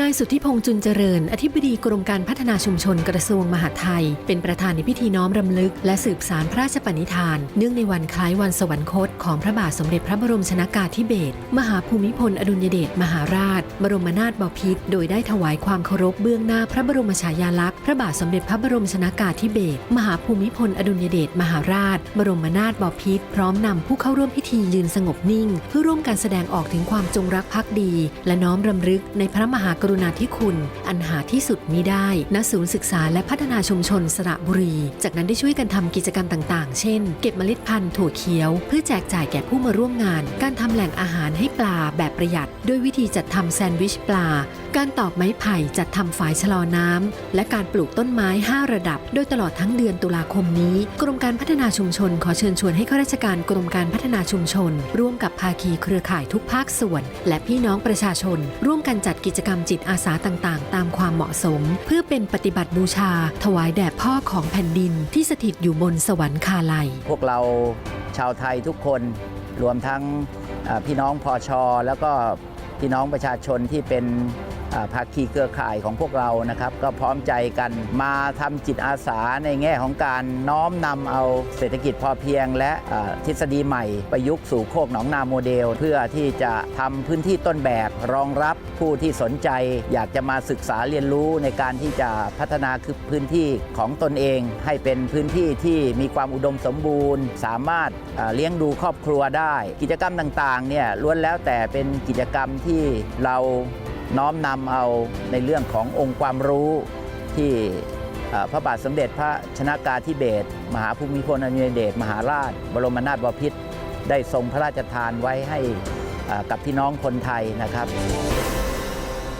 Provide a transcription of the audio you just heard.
นายสุทธิพงษ์จุนเจริญ อธิบดีกรมการพัฒนาชุมชนกระทรวงมหาดไทย เป็นประธานในพิธีน้อมรำลึก และสืบสารพระราชปณิธาน เนื่องในวันคล้ายวันสวรรคต ของพระบาทสมเด็จพระบรมชนากาธิเบศรมหาภูมิพลอดุลยเดชมหาราช บรมนาถบพิตรโดยได้ถวายความเคารพเบื้องหน้าพระบรมฉายาลักษณ์พระบาทสมเด็จพระบรมชนากาธิเบศรมหาภูมิพลอดุลยเดชมหาราช บรมนาถบพิตรพร้อมนำผู้เข้าร่วมพิธียืนสงบนิ่ง เพื่อร่วมการแสดงออกถึงความจงรักภักดี และน้อมรำลึกในพระมหากกรุณาธิคุณ อันหาที่สุดมิได้ณศูนย์ศึกษาและพัฒนาชุมชนสระบุรี จากนั้นได้ช่วยกันทำกิจกรรมต่าง ๆ เช่น เก็บเมล็ดพันธุ์ถั่วเขียว เพื่อแจกจ่ายแก่ผู้มาร่วมงาน การทำแหล่งอาหารให้ปลาแบบประหยัด ด้วยวิธีจัดทำแซนด์วิชปลา การตอกไม้ไผ่จัดทำฝายชะลอน้ำและการปลูกต้นไม้ 5 ระดับ โดยตลอดทั้งเดือนตุลาคมนี้ กรมการพัฒนาชุมชน ขอเชิญชวนให้ข้าราชการกรมการพัฒนาชุมชน ร่วมกับภาคีเครือข่ายทุกภาคส่วน และพี่น้องประชาชน ร่วมกันจัดกิจกรรมจิตอาสาต่างๆ ตามความเหมาะสม เพื่อเป็นปฏิบัติบูชา ถวายแด่พ่อของแผ่นดินที่สถิตอยู่บนสวรรคาลัย พวกเราชาวไทยทุกคนรวมทั้งพี่น้องพอชอแล้วก็พี่น้องประชาชนที่เป็น ภาคีเครือข่ายของพวกเรานะครับ ก็พร้อมใจกันมาทำจิตอาสาในแง่ของการน้อมนำเอาเศรษฐกิจพอเพียง และทฤษฎีใหม่ประยุกต์สู่โคกหนองนาโมเดล เพื่อที่จะทำพื้นที่ต้นแบบรองรับผู้ที่สนใจ อยากจะมาศึกษาเรียนรู้ในการที่จะพัฒนาคือพื้นที่ของตนเอง ให้เป็นพื้นที่ที่มีความอุดมสมบูรณ์ สามารถเอ่อเลี้ยงดูครอบครัวได้ กิจกรรมต่างๆเนี่ยล้วนแล้วแต่เป็นกิจกรรมที่เรา น้อมนำเอาในเรื่องขององค์ความรู้ที่พระบาทสมเด็จพระชนากาธิเบศมหาภูมิพลอดุลยเดชมหาราช บรมนาถบพิตรได้ทรงพระราชทานไว้ให้กับพี่น้องคนไทยนะครับ